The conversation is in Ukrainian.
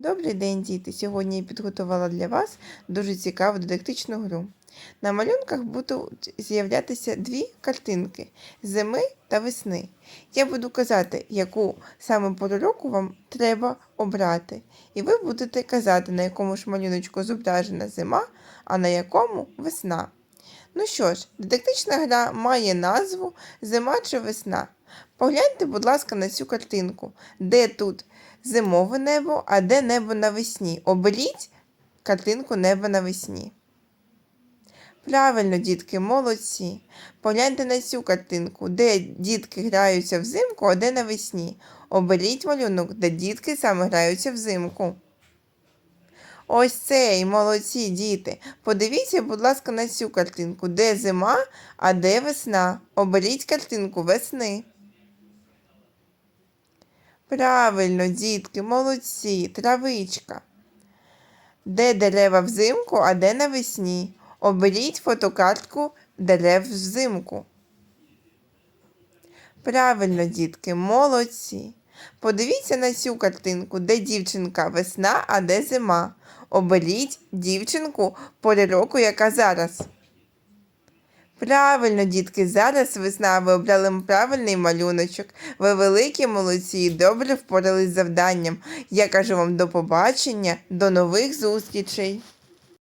Добрий день, діти! Сьогодні я підготувала для вас дуже цікаву дидактичну гру. На малюнках будуть з'являтися дві картинки зими та весни. Я буду казати, яку саме пору року вам треба обрати. І ви будете казати, на якому ж малюночку зображена зима, а на якому весна. Ну що ж, дидактична гра має назву Зима чи весна. Погляньте, будь ласка, на цю картинку, де тут зимове небо, а де небо навесні. Оберіть картинку неба навесні. Правильно, дітки, молодці. Погляньте на цю картинку, де дітки граються взимку, а де навесні. Оберіть малюнок, де дітки саме граються взимку. Ось цей, молодці діти. Подивіться, будь ласка, на цю картинку, де зима, а де весна. Оберіть картинку весни. Правильно, дітки, молодці, травичка. Де дерева взимку, а де навесні. Оберіть фотокартку дерев взимку. Правильно, дітки, молодці. Подивіться на цю картинку, де дівчинка весна, а де зима. Оберіть дівчинку пори року, яка зараз. Правильно, дітки, зараз весна, ви обрали правильний малюночок. Ви великі молодці і добре впорались з завданням. Я кажу вам до побачення, до нових зустрічей.